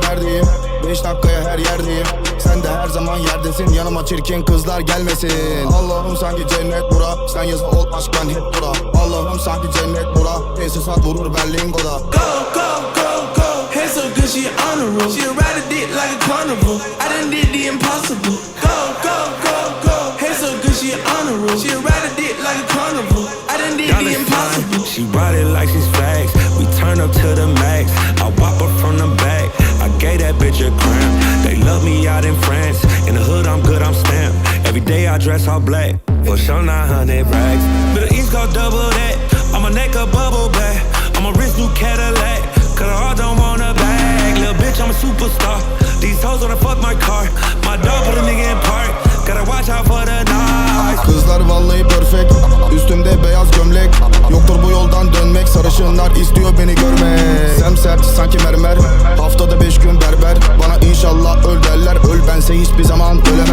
kalmış Beş dakikaya her yerdeyim. Sen de her zaman yerdesin. Yanıma çirkin kızlar gelmesin. Allah'ım sanki cennet bura. Sen yazı ol aşk ben hep bura. Allah'ım sanki cennet bura. Tesisat vurur Berlingo'da. Go go go go. Head so good she on the roof She ride a dick like a carnival. I done did the impossible. Go go go go. Head so good she on the roof She ride a dick like a carnival. I done did the impossible. She ride it like she's facts. We turn up to the max bitch a cramp. They love me out in France. In the hood, I'm good, I'm stamped. Every day I dress all black. For sure, 900 rags. Middle East go double that. On my neck a bubble back. On my wrist, new Cadillac. Cause I don't want a bag. Little bitch, I'm a superstar. These hoes wanna fuck my car. My dog put a nigga in park. Gotta watch out for the knives. Kızlar vallahi perfect Üstümde beyaz gömlek Yoktur bu yoldan dönmek Sarışınlar istiyor beni hiçbir zaman böyle